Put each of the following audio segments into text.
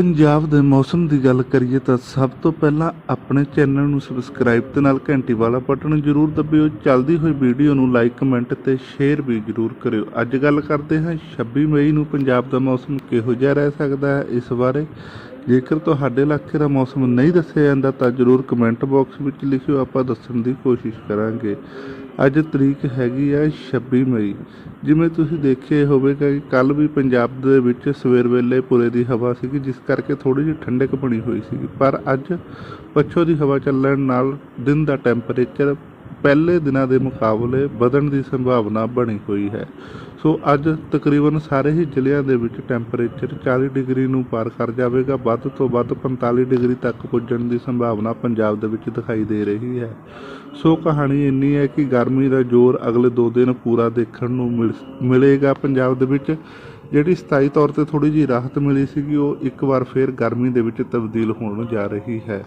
ਪੰਜਾਬ ਦੇ ਮੌਸਮ ਦੀ ਗੱਲ ਕਰੀਏ ਤਾਂ ਸਭ ਤੋਂ ਪਹਿਲਾਂ ਆਪਣੇ ਚੈਨਲ ਨੂੰ ਸਬਸਕ੍ਰਾਈਬ ਤੇ ਨਾਲ ਘੰਟੀ ਵਾਲਾ ਬਟਨ ਜ਼ਰੂਰ ਦਬਿਓ। ਚੱਲਦੀ ਹੋਈ ਵੀਡੀਓ ਨੂੰ ਲਾਈਕ, ਕਮੈਂਟ ਤੇ ਸ਼ੇਅਰ ਵੀ ਜ਼ਰੂਰ ਕਰਿਓ। ਅੱਜ ਗੱਲ ਕਰਦੇ ਹਾਂ 26 ਮਈ ਨੂੰ ਪੰਜਾਬ ਦਾ ਮੌਸਮ ਕਿਹੋ ਜਿਹਾ ਰਹਿ ਸਕਦਾ ਹੈ, ਇਸ ਬਾਰੇ। ਜੇਕਰ ਤੁਹਾਡੇ ਇਲਾਕੇ ਦਾ ਮੌਸਮ ਨਹੀਂ ਦੱਸਿਆ ਜਾਂਦਾ ਤਾਂ ਜ਼ਰੂਰ ਕਮੈਂਟ ਬਾਕਸ ਵਿੱਚ ਲਿਖਿਓ। ਆਪਾਂ ਦੱਸਣ ਦੀ ਕੋਸ਼ਿਸ਼ ਕਰਾਂਗੇ। ਅੱਜ ਤਰੀਕ ਹੈਗੀ ਹੈ 26 ਮਈ। ਜਿਵੇਂ ਤੁਸੀਂ ਦੇਖਿਆ ਹੋਵੇਗਾ ਕਿ ਕੱਲ ਵੀ ਪੰਜਾਬ ਦੇ ਵਿੱਚ ਸਵੇਰ ਵੇਲੇ ਪੁਰੇ ਦੀ ਹਵਾ ਸੀਗੀ, ਜਿਸ ਕਰਕੇ ਥੋੜੀ ਜਿਹੀ ਠੰਡਕ ਬਣੀ ਹੋਈ ਸੀ ਪਰ ਅੱਜ ਪੱਛੋ ਦੀ ਹਵਾ ਚੱਲਣ ਨਾਲ ਦਿਨ ਦਾ ਟੈਂਪਰੇਚਰ ਪਹਿਲੇ ਦਿਨਾਂ ਦੇ ਮੁਕਾਬਲੇ ਵਧਣ ਦੀ ਸੰਭਾਵਨਾ ਬਣੀ ਹੋਈ ਹੈ। ਸੋ ਅੱਜ ਤਕਰੀਬਨ ਸਾਰੇ ਹੀ ਜ਼ਿਲ੍ਹਿਆਂ ਦੇ ਵਿੱਚ ਟੈਂਪਰੇਚਰ 40 ਡਿਗਰੀ ਨੂੰ ਪਾਰ ਕਰ ਜਾਵੇਗਾ। ਵੱਧ ਤੋਂ ਵੱਧ 45 ਡਿਗਰੀ ਤੱਕ ਪੁੱਜਣ ਦੀ ਸੰਭਾਵਨਾ ਪੰਜਾਬ ਦੇ ਵਿੱਚ ਦਿਖਾਈ ਦੇ ਰਹੀ ਹੈ। ਸੋ ਕਹਾਣੀ ਇੰਨੀ ਹੈ ਕਿ ਗਰਮੀ ਦਾ ਜ਼ੋਰ ਅਗਲੇ 2 ਦਿਨ ਪੂਰਾ ਦੇਖਣ ਨੂੰ ਮਿਲ ਮਿਲੇਗਾ ਪੰਜਾਬ ਦੇ ਵਿੱਚ। ਜਿਹੜੀ ਸਥਾਈ ਤੌਰ ਤੇ ਥੋੜੀ ਜਿਹੀ ਰਾਹਤ ਮਿਲੀ ਸੀਗੀ, ਉਹ ਇੱਕ ਵਾਰ ਫੇਰ ਗਰਮੀ ਦੇ ਵਿੱਚ ਤਬਦੀਲ ਹੋਣ ਜਾ ਰਹੀ ਹੈ।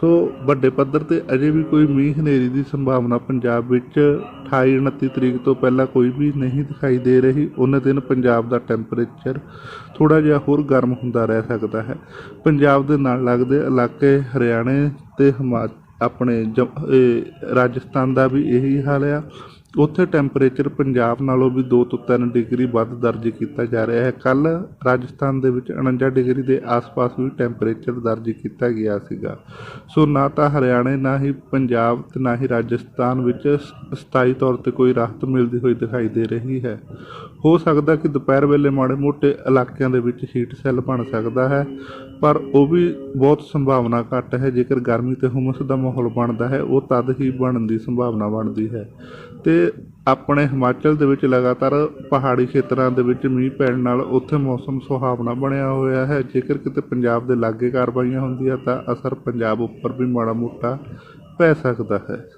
ਸੋ ਵੱਡੇ ਪੱਧਰ ਤੇ ਅਜੇ ਵੀ ਕੋਈ ਮੀਂਹ ਹਨੇਰੀ ਦੀ ਸੰਭਾਵਨਾ ਪੰਜਾਬ ਵਿੱਚ 28 29 ਤਰੀਕ ਤੋਂ ਪਹਿਲਾਂ ਕੋਈ ਵੀ ਨਹੀਂ ਦਿਖਾਈ ਦੇ ਰਹੀ। ਉਹਨਾਂ ਦਿਨ ਪੰਜਾਬ ਦਾ ਟੈਂਪਰੇਚਰ ਥੋੜਾ ਜਿਹਾ ਹੋਰ ਗਰਮ ਹੁੰਦਾ ਰਹਿ ਸਕਦਾ ਹੈ। ਪੰਜਾਬ ਦੇ ਨਾਲ ਲੱਗਦੇ ਇਲਾਕੇ ਹਰਿਆਣੇ ਤੇ ਹਿਮਾ, ਆਪਣੇ ਜਮ- ਰਾਜਸਥਾਨ ਦਾ ਵੀ ਇਹੀ ਹਾਲ ਆ। ਉੱਥੇ ਟੈਂਪਰੇਚਰ ਪੰਜਾਬ ਨਾਲੋਂ ਵੀ 2 ਤੋਂ 3 ਡਿਗਰੀ ਵੱਧ ਦਰਜ ਕੀਤਾ ਜਾ ਰਿਹਾ ਹੈ। ਕੱਲ ਰਾਜਸਥਾਨ ਦੇ ਵਿੱਚ 49 ਡਿਗਰੀ ਦੇ ਆਸ-ਪਾਸ ਵੀ ਟੈਂਪਰੇਚਰ ਦਰਜ ਕੀਤਾ ਗਿਆ ਸੀਗਾ। ਸੋ ਨਾ ਤਾਂ ਹਰਿਆਣੇ, ਨਾ ਹੀ ਪੰਜਾਬ ਤੇ ਨਾ ਹੀ ਰਾਜਸਥਾਨ ਵਿੱਚ ਸਥਾਈ ਤੌਰ ਤੇ ਕੋਈ ਰਾਹਤ ਮਿਲਦੀ ਹੋਈ ਦਿਖਾਈ ਦੇ ਰਹੀ ਹੈ। ਹੋ ਸਕਦਾ ਕਿ ਦੁਪਹਿਰ ਵੇਲੇ ਮਾੜੇ ਮੋਟੇ ਇਲਾਕਿਆਂ ਦੇ ਵਿੱਚ ਹੀਟ ਸੈੱਲ ਬਣ ਸਕਦਾ ਹੈ, ਪਰ ਉਹ ਵੀ ਬਹੁਤ ਸੰਭਾਵਨਾ ਘੱਟ ਹੈ। ਜੇਕਰ ਗਰਮੀ ਤੇ ਹੁਮਸ ਦਾ ਮਾਹੌਲ ਬਣਦਾ ਹੈ, ਉਹ ਤਦ ਹੀ ਬਣਨ ਦੀ ਸੰਭਾਵਨਾ ਬਣਦੀ ਹੈ। ਤੇ ਆਪਣੇ ਹਿਮਾਚਲ ਦੇ ਵਿੱਚ ਲਗਾਤਾਰ ਪਹਾੜੀ ਖੇਤਰਾਂ ਦੇ ਵਿੱਚ ਮੀਂਹ ਪੈਣ ਨਾਲ ਉੱਥੇ ਮੌਸਮ ਸੁਹਾਵਣਾ ਬਣਿਆ ਹੋਇਆ ਹੈ। ਜੇਕਰ ਕਿਤੇ ਪੰਜਾਬ ਦੇ ਲਾਗੇ ਕਾਰਵਾਈਆਂ ਹੁੰਦੀਆਂ ਤਾਂ ਅਸਰ ਪੰਜਾਬ ਉੱਪਰ ਵੀ ਮਾੜਾ ਮੋਟਾ ਪੈ ਸਕਦਾ ਹੈ।